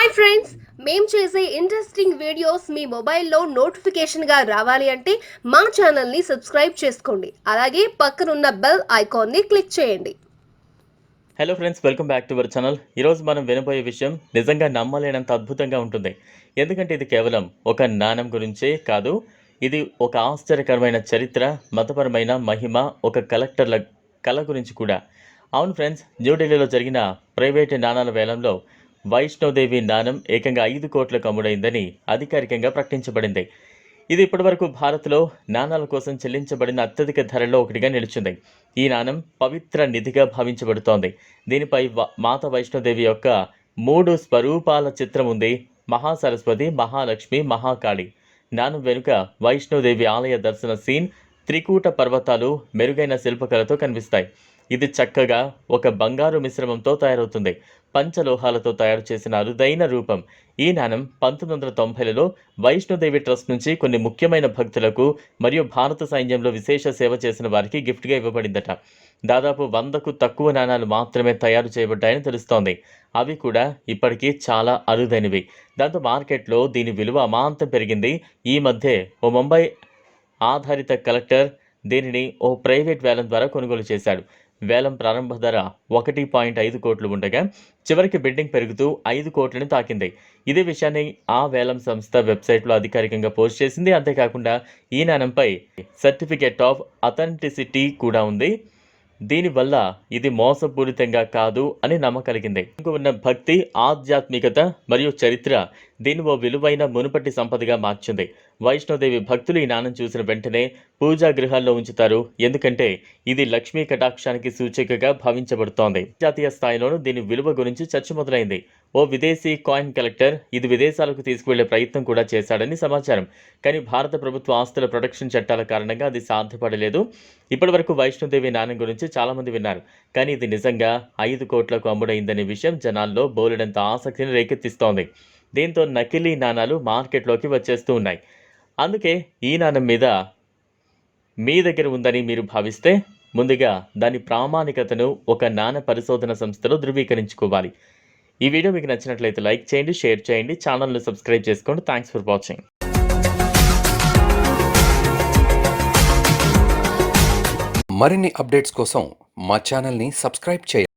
Hi friends మేము చేసే interesting videos మీ మొబైల్లో నోటిఫికేషన్గా రావాలి అంటే మా ఛానల్ని సబ్స్క్రైబ్ చేసుకోండి. అలాగే పక్కనున్న బెల్ ఐకాన్ని క్లిక్ చేయండి. Hello friends welcome back to our channel ఈరోజు మనం వినబోయే విషయం నిజంగా నమ్మలేనంత అద్భుతంగా ఉంటుంది. ఎందుకంటే ఇది కేవలం ఒక నాణం గురించే కాదు ఇది ఒక ఆశ్చర్యకరమైన చరిత్ర మతపరమైన మహిమ ఒక కలెక్టర్ల కళ గురించి కూడా. అవును ఫ్రెండ్స్ న్యూఢిల్లీలో జరిగిన ప్రైవేటు నాణాల వేలంలో వైష్ణోదేవి నాణం ఏకంగా ఐదు కోట్లకు అమ్ముడైందని అధికారికంగా ప్రకటించబడింది. ఇది ఇప్పటివరకు భారత్లో నాణాల కోసం చెల్లించబడిన అత్యధిక ధరల్లో ఒకటిగా నిలిచింది. ఈ నాణం పవిత్ర నిధిగా భావించబడుతోంది. దీనిపై మాత వైష్ణోదేవి యొక్క మూడు స్వరూపాల చిత్రం ఉంది. మహాసరస్వతి మహాలక్ష్మి మహాకాళి. నాణం వెనుక వైష్ణోదేవి ఆలయ దర్శన సీన్ త్రికూట పర్వతాలు మెరుగైన శిల్పకళతో కనిపిస్తాయి. ఇది చక్కగా ఒక బంగారు మిశ్రమంతో తయారవుతుంది. పంచలోహాలతో తయారు చేసిన అరుదైన రూపం. ఈ నాణం పంతొమ్మిది వందల తొంభైలలో వైష్ణోదేవి ట్రస్ట్ నుంచి కొన్ని ముఖ్యమైన భక్తులకు మరియు భారత సైన్యంలో విశేష సేవ చేసిన వారికి గిఫ్ట్గా ఇవ్వబడిందట. దాదాపు వందకు తక్కువ నాణాలు మాత్రమే తయారు చేయబడ్డాయని తెలుస్తోంది. అవి కూడా ఇప్పటికీ చాలా అరుదైనవి. దాంతో మార్కెట్లో దీని విలువ అమాంతం పెరిగింది. ఈ మధ్య ఓ ముంబై ఆధారిత కలెక్టర్ దీనిని ఓ ప్రైవేట్ వేలం ద్వారా కొనుగోలు చేశాడు. వేలం ప్రారంభ ధర ఒకటి పాయింట్ ఐదు కోట్లు ఉండగా చివరికి బిడ్డింగ్ పెరుగుతూ ఐదు కోట్లను తాకింది. ఇదే విషయాన్ని ఆ వేలం సంస్థ వెబ్సైట్లో అధికారికంగా పోస్ట్ చేసింది. అంతేకాకుండా ఈ నాణంపై సర్టిఫికేట్ ఆఫ్ అథెంటిసిటీ కూడా ఉంది. దీనివల్ల ఇది మోసపూరితంగా కాదు అని నమ్మకలిగింది. ఉన్న భక్తి ఆధ్యాత్మికత మరియు చరిత్ర దీన్ని ఓ విలువైన మునుపటి సంపదగా మార్చింది. వైష్ణోదేవి భక్తులు ఈ నాణం చూసిన వెంటనే పూజా గృహాల్లో ఉంచుతారు. ఎందుకంటే ఇది లక్ష్మీ కటాక్షానికి సూచికగా భావించబడుతోంది. జాతీయ స్థాయిలోనూ దీని విలువ గురించి చర్చ మొదలైంది. ఓ విదేశీ కాయిన్ కలెక్టర్ ఇది విదేశాలకు తీసుకువెళ్ళే ప్రయత్నం కూడా చేశాడని సమాచారం. కానీ భారత ప్రభుత్వ ఆస్తుల ప్రొటెక్షన్ చట్టాల కారణంగా అది సాధ్యపడలేదు. ఇప్పటివరకు వైష్ణోదేవి నాణం గురించి చాలామంది విన్నారు. కానీ ఇది నిజంగా ఐదు కోట్లకు అమ్ముడైందనే విషయం జనాల్లో బోలెడంత ఆసక్తిని రేకెత్తిస్తోంది. దీంతో నకిలీ నాణాలు మార్కెట్లోకి వచ్చేస్తూ ఉన్నాయి. అందుకే ఈ నాణం మీద మీ దగ్గర ఉందని మీరు భావిస్తే ముందుగా దాని ప్రామాణికతను ఒక నాణ పరిశోధన సంస్థలో ధృవీకరించుకోవాలి. ఈ వీడియో మీకు నచ్చినట్లయితే లైక్ చేయండి షేర్ చేయండి ఛానల్ను సబ్స్క్రైబ్ చేసుకోండి. థ్యాంక్స్ ఫర్ వాచింగ్ మరిన్ని అప్డేట్స్ కోసం మా ఛానల్ని సబ్స్క్రైబ్ చేయండి.